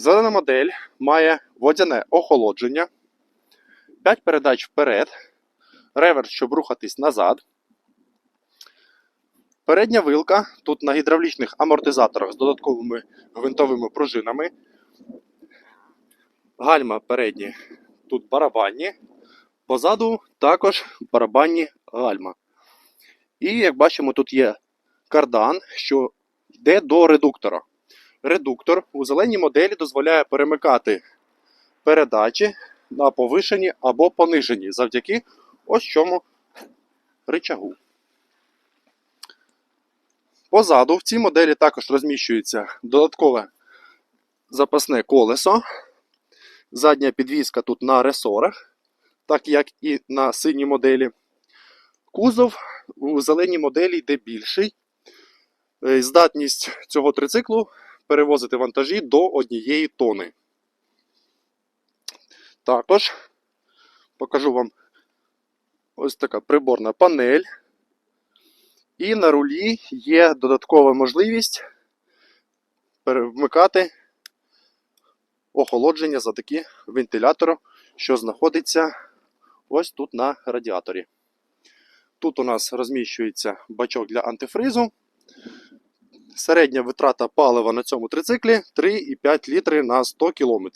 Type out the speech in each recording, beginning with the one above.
Зелена модель має водяне охолодження, 5 передач вперед, реверс, щоб рухатись назад. Передня вилка тут на гідравлічних амортизаторах з додатковими гвинтовими пружинами. Гальма передні тут барабанні. Позаду також барабанні гальма. І як бачимо, тут є кардан, що йде до редуктора. Редуктор у зеленій моделі дозволяє перемикати передачі на повишені або понижені завдяки ось цьому рычагу. Позаду в цій моделі також розміщується додаткове запасне колесо. Задня підвізка тут на ресорах, так як і на синій моделі. Кузов у зеленій моделі йде більший. Е, Здатність цього трициклу перевозити вантажі до однієї тони. Також покажу вам ось така приборна панель. І на рулі є додаткова можливість перемикати охолодження завдяки вентилятору, що знаходиться ось тут на радіаторі. Тут у нас розміщується бачок для антифризу. Середня витрата палива на цьому трициклі 3,5 літри на 100 км.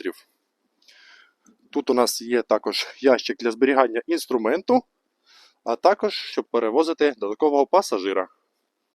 Тут у нас є також ящик для зберігання інструменту, а також щоб перевозити додаткового пасажира.